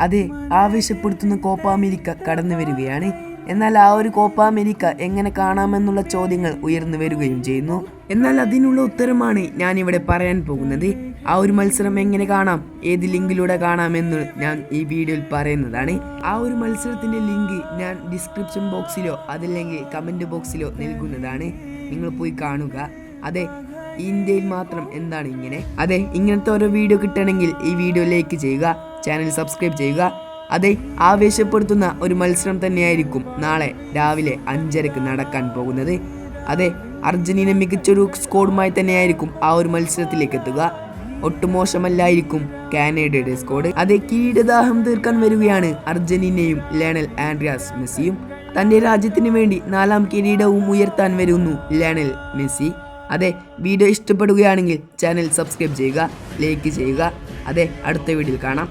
അതെ ആവേശപ്പെടുത്തുന്ന Copa America കടന്നു വരികയാണ്. എന്നാൽ ആ ഒരു കോപ്പ അമേരിക്ക എങ്ങനെ കാണാമെന്നുള്ള ചോദ്യങ്ങൾ ഉയർന്നു വരികയും ചെയ്യുന്നു. എന്നാൽ അതിനുള്ള ഉത്തരമാണ് ഞാൻ ഇവിടെ പറയാൻ പോകുന്നത്. ആ ഒരു മത്സരം എങ്ങനെ കാണാം ഏത് ലിങ്കിലൂടെ കാണാമെന്ന് ഞാൻ ഈ വീഡിയോയിൽ പറയുന്നതാണ്. ആ ഒരു മത്സരത്തിന്റെ ലിങ്ക് ഞാൻ ഡിസ്ക്രിപ്ഷൻ ബോക്സിലോ അതല്ലെങ്കിൽ കമന്റ് ബോക്സിലോ നൽകുന്നതാണ്. നിങ്ങൾ പോയി കാണുക. അതെ ഇന്ത്യയിൽ മാത്രം എന്താണ് ഇങ്ങനെ? അതെ ഇങ്ങനത്തെ ഓരോ വീഡിയോ കിട്ടണമെങ്കിൽ ഈ വീഡിയോ ലൈക്ക് ചെയ്യുക. ചാനൽ സബ്സ്ക്രൈബ് ചെയ്യുക. അതെ ആവേശപ്പെടുത്തുന്ന ഒരു മത്സരം തന്നെയായിരിക്കും നാളെ രാവിലെ അഞ്ചരക്ക് നടക്കാൻ പോകുന്നത്. അതെ അർജന്റീന മികച്ചൊരു സ്കോഡുമായി തന്നെയായിരിക്കും ആ ഒരു മത്സരത്തിലേക്ക് എത്തുക. ഒട്ടും മോശമല്ലായിരിക്കും കാനഡയുടെ സ്കോഡ്. അതെ കീടദാഹം തീർക്കാൻ വരികയാണ് അർജന്റീനയും ലയണൽ ആൻഡ്രിയാസ് മെസ്സിയും. തന്റെ രാജ്യത്തിന് വേണ്ടി നാലാം കിരീടവും ഉയർത്താൻ വരുന്നു ലയണൽ മെസ്സി. അതെ വീഡിയോ ഇഷ്ടപ്പെടുകയാണെങ്കിൽ ചാനൽ സബ്സ്ക്രൈബ് ചെയ്യുക ലൈക്ക് ചെയ്യുക. അതെ അടുത്ത വീഡിയോയിൽ കാണാം.